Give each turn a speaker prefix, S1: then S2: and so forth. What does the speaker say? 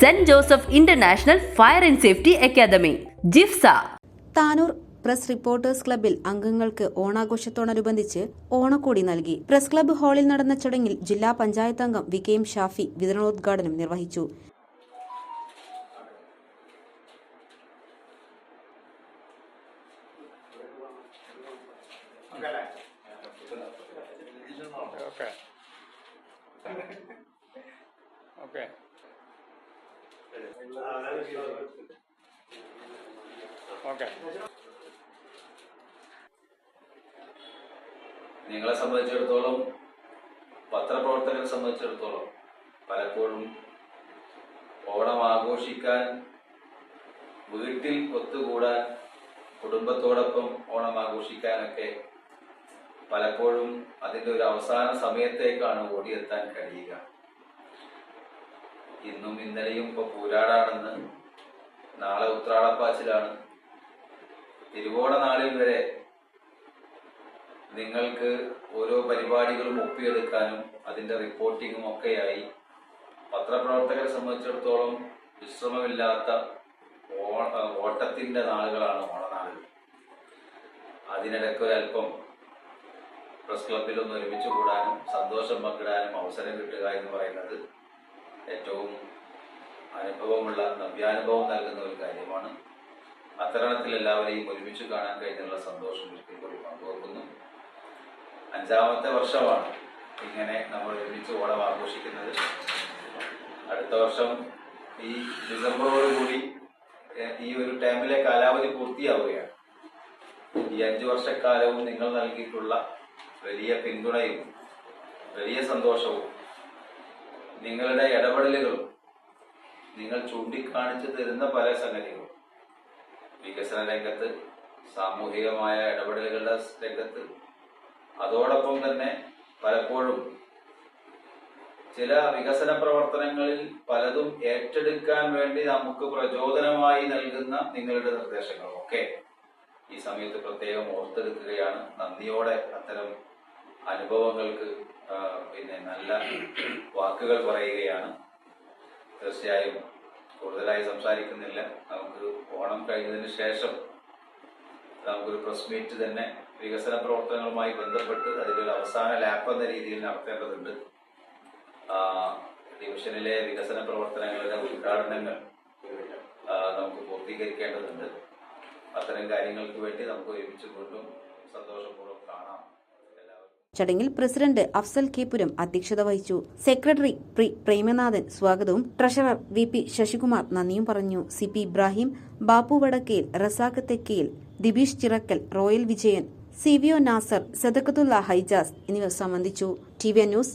S1: Saint Joseph International Fire and Safety Academy Jifsa
S2: Tanur press reporters ക്ലബ്ബിൽ അംഗങ്ങൾക്ക് ഓണാഘോഷത്തോടനുബന്ധിച്ച് ഓണക്കോടി നൽകി പ്രസ് ക്ലബ് ഹാളിൽ നടന്ന ചടങ്ങിൽ ജില്ലാ പഞ്ചായത്ത് അംഗം വി കെ എം ഷാഫി വിതരണോദ്ഘാടനം നിർവഹിച്ചു
S3: Okay. Okay.
S4: നിങ്ങളെ സംബന്ധിച്ചിടത്തോളം പത്രപ്രവർത്തകരെ സംബന്ധിച്ചിടത്തോളം പലപ്പോഴും ഓണം ആഘോഷിക്കാൻ വീട്ടിൽ ഒത്തുകൂടാൻ കുടുംബത്തോടൊപ്പം ഓണം ആഘോഷിക്കാനൊക്കെ പലപ്പോഴും അതിന്റെ ഒരു അവസാന സമയത്തേക്കാണ് ഓടിയെത്താൻ കഴിയുക. ഇന്നും ഇന്നലെയും ഇപ്പോൾ പൂരാടാണെന്ന്. നാളെ ഉത്രാടപ്പാച്ചിലാണ്. തിരുവോണ നാളിൽ വരെ നിങ്ങൾക്ക് ഓരോ പരിപാടികളും ഒപ്പിയെടുക്കാനും അതിന്റെ റിപ്പോർട്ടിങ്ങും ഒക്കെയായി. പത്രപ്രവർത്തകരെ സംബന്ധിച്ചിടത്തോളം വിശ്രമമില്ലാത്ത ഓട്ടത്തിന്റെ നാളുകളാണ് ഓണനാളുകൾ അതിനിടയ്ക്ക് ഒരല്പം പ്രസ് ക്ലബിലൊന്ന് ഒരുമിച്ച് കൂടാനും സന്തോഷം പങ്കിടാനും അവസരം കിട്ടുക എന്ന് പറയുന്നത് ഏറ്റവും അനുഭവമുള്ള നവ്യാനുഭവം നൽകുന്ന ഒരു കാര്യമാണ്. അത്തരണത്തിൽ എല്ലാവരെയും ഒരുമിച്ച് കാണാൻ കഴിഞ്ഞുള്ള സന്തോഷം ഒരിക്കൽ കൂടി പങ്കുവെക്കുന്നു. അഞ്ചാമത്തെ വർഷമാണ് ഇങ്ങനെ നമ്മൾ ഒരുമിച്ച് ഓണം ആഘോഷിക്കുന്നത്. അടുത്ത വർഷം ഈ ഡിസംബറോടുകൂടി ഈ ഒരു ടൈമിലെ കാലാവധി പൂർത്തിയാവുകയാണ്. ഈ അഞ്ചു വർഷക്കാലവും നിങ്ങൾ നൽകിയിട്ടുള്ള വലിയ പിന്തുണയും വലിയ സന്തോഷവും നിങ്ങളുടെ ഇടപെടലുകളും നിങ്ങൾ ചൂണ്ടിക്കാണിച്ചു തരുന്ന പല സംഗതികളും. വികസന രംഗത്ത് സാമൂഹികമായ ഇടപെടലുകളുടെ രംഗത്ത് അതോടൊപ്പം തന്നെ പലപ്പോഴും ചില വികസന പ്രവർത്തനങ്ങളിൽ പലതും ഏറ്റെടുക്കാൻ വേണ്ടി നമുക്ക് പ്രചോദനമായി നൽകുന്ന നിങ്ങളുടെ നിർദ്ദേശങ്ങളും ഒക്കെ ഈ സമയത്ത് പ്രത്യേകം ഓർത്തെടുക്കുകയാണ്. നന്ദിയോടെ അത്തരം അനുഭവങ്ങൾക്ക് പിന്നെ നല്ല വാക്കുകൾ പറയുകയാണ്. തീർച്ചയായും കൂടുതലായി സംസാരിക്കുന്നില്ല. നമുക്ക് ഓണം കഴിഞ്ഞതിന് ശേഷം നമുക്കൊരു പ്രസ് മീറ്റ് തന്നെ വികസന പ്രവർത്തനങ്ങളുമായി ബന്ധപ്പെട്ട് അതിലൊരു അവസാന ലാപ്പ് എന്ന രീതിയിൽ നടത്തേണ്ടതുണ്ട്. ഡിവിഷനിലെ വികസന പ്രവർത്തനങ്ങളുടെ ഉദ്ഘാടനങ്ങൾ നമുക്ക് പൂർത്തീകരിക്കേണ്ടതുണ്ട്. അത്തരം കാര്യങ്ങൾക്ക് വേണ്ടി നമുക്ക് ഒരുമിച്ച് കൊണ്ടും
S2: ചടങ്ങിൽ പ്രസിഡന്റ് അഫ്സൽ കെ പുരം അധ്യക്ഷത വഹിച്ചു. സെക്രട്ടറി പ്രി പ്രേമനാഥൻ സ്വാഗതവും. ട്രഷറർ വി പി ശശികുമാർ നന്ദിയും പറഞ്ഞു. C P Ibrahim Bappu Vadakkel Razak Thekkel Dibeesh Chirakkal Royal Vijayan C V O Nasar Sadakkathulla Haijas എന്നിവർ സംബന്ധിച്ചു. T V news